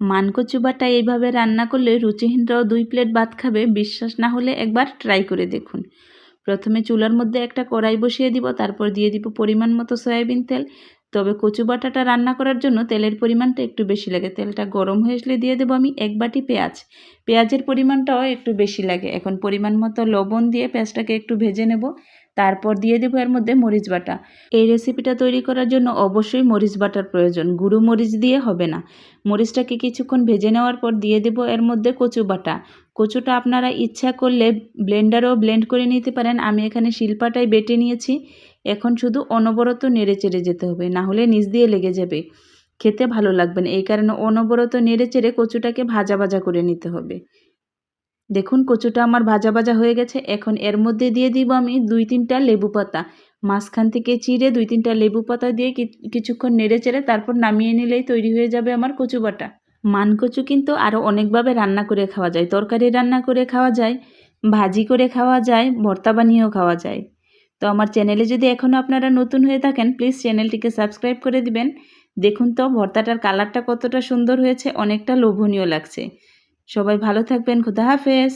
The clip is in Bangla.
মানকচু বাটা এইভাবে রান্না করলে রুচিহীনরাও দুই প্লেট ভাত খাবে, বিশ্বাস না হলে একবার ট্রাই করে দেখুন। প্রথমে চুলার মধ্যে একটা কড়াই বসিয়ে দিব, তারপর দিয়ে দিব পরিমাণ মতো সয়াবিন তেল। তবে কচু বাটাটা রান্না করার জন্য তেলের পরিমাণটা একটু বেশি লাগে। তেলটা গরম হয়ে আসলে দিয়ে দেবো আমি এক বাটি পেঁয়াজ। পেঁয়াজের পরিমাণটাও একটু বেশি লাগে। এখন পরিমাণ মতো লবণ দিয়ে পেঁয়াজটাকে একটু ভেজে নেব। তারপর দিয়ে দেবো এর মধ্যে মরিচ বাটা। এই রেসিপিটা তৈরি করার জন্য অবশ্যই মরিচ বাটার প্রয়োজন। গুঁড়ো মরিচ দিয়ে হবে না। মরিচটাকে কিছুক্ষণ ভেজে নেওয়ার পর দিয়ে দেবো এর মধ্যে কচু বাটা। কচুটা আপনারা ইচ্ছা করলে ব্লেন্ডারও ব্লেন্ড করে নিতে পারেন। আমি এখানে শিলপাটায় বেটে নিয়েছি। এখন শুধু অনবরত নেড়ে চেড়ে যেতে হবে, না হলে নিচ দিয়ে লেগে যাবে। খেতে ভালো লাগবে না, এই কারণে অনবরত নেড়ে চেড়ে কচুটাকে ভাজা ভাজা করে নিতে হবে। দেখুন, কচুটা আমার ভাজা ভাজা হয়ে গেছে। এখন এর মধ্যে দিয়ে দিব আমি দুই তিনটা লেবু পাতা। মাঝখান থেকে চিড়ে দুই তিনটা লেবু পাতা দিয়ে কিছুক্ষণ নেড়ে চেড়ে তারপর নামিয়ে নিলেই তৈরি হয়ে যাবে আমার কচু বাটা। মান কচু কিন্তু আরও অনেকভাবে রান্না করে খাওয়া যায়, তরকারি রান্না করে খাওয়া যায়, ভাজি করে খাওয়া যায়, ভর্তা বানিয়েও খাওয়া যায়। তো আমার চ্যানেলে যদি এখনও আপনারা নতুন হয়ে থাকেন প্লিজ চ্যানেলটিকে সাবস্ক্রাইব করে দিবেন। দেখুন তো, ভর্তাটার কালারটা কতটা সুন্দর হয়েছে, অনেকটা লোভনীয় লাগছে। সবাই ভালো থাকবেন, খুদা হাফেজ।